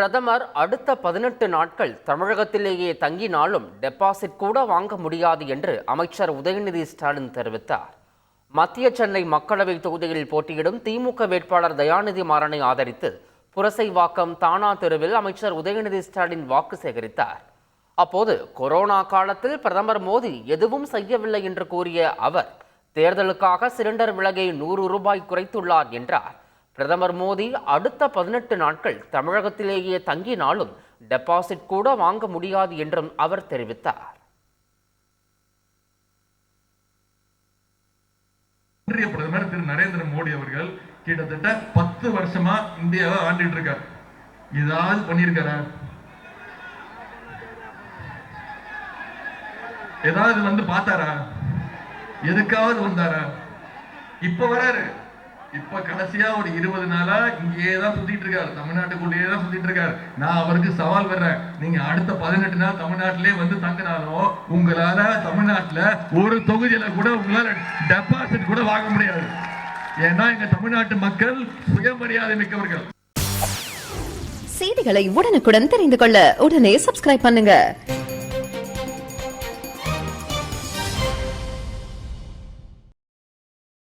பிரதமர் அடுத்த பதினெட்டு நாட்கள் தமிழகத்திலேயே தங்கினாலும் டெபாசிட் கூட வாங்க முடியாது என்று அமைச்சர் உதயநிதி ஸ்டாலின் தெரிவித்தார். மத்திய சென்னை மக்களவை தொகுதியில் போட்டியிடும் திமுக வேட்பாளர் தயாநிதி மாறனை ஆதரித்து புரசைவாக்கம் தானா தெருவில் அமைச்சர் உதயநிதி ஸ்டாலின் வாக்கு சேகரித்தார். அப்போது கொரோனா காலத்தில் பிரதமர் மோடி எதுவும் செய்யவில்லை என்று கூறிய அவர் தேர்தலுக்காக சிலிண்டர் விலகை நூறு ரூபாய் குறைத்துள்ளார் என்றார். பிரதமர் மோடி அடுத்த பதினெட்டு நாட்கள் தமிழகத்திலேயே தங்கினாலும் டெபாசிட் கூட வாங்க முடியாது என்றும் அவர் தெரிவித்தார். இன்றைய பிரதமர் திரு நரேந்திர மோடி அவர்கள் கிட்டத்தட்ட பத்து வருஷமா இந்தியாவை ஆண்டிட்டு இருக்கார். ஏதாவது பண்ணியிருக்காரா? ஏதாவது வந்து பார்த்தாரா? எதுக்காவது வந்தாரா? இப்ப வராரு. இப்ப கடைசியா ஒரு இருபது நாளா இங்கேயே தான் சுத்திட்டு இருக்காரு தமிழ்நாட்டுக்குள்ளேயே தான் சுத்திட்டு இருக்காரு நான் அவருக்கு சவால் வர்றேன் நீங்க அடுத்த பதினெட்டு நாள் தமிழ்நாட்டிலே வந்து தங்கினாலும் உங்களால தமிழ்நாட்டுல ஒரு தொகுதியில கூட உங்களால டெபாசிட் கூட வாங்க முடியாது. ஏன்னா எங்க தமிழ்நாட்டு மக்கள் சுயமரியாதை மிக்கவர்கள். செய்திகளை உடனுக்குடன் தெரிந்து கொள்ள உடனே சப்ஸ்கிரைப் பண்ணுங்க.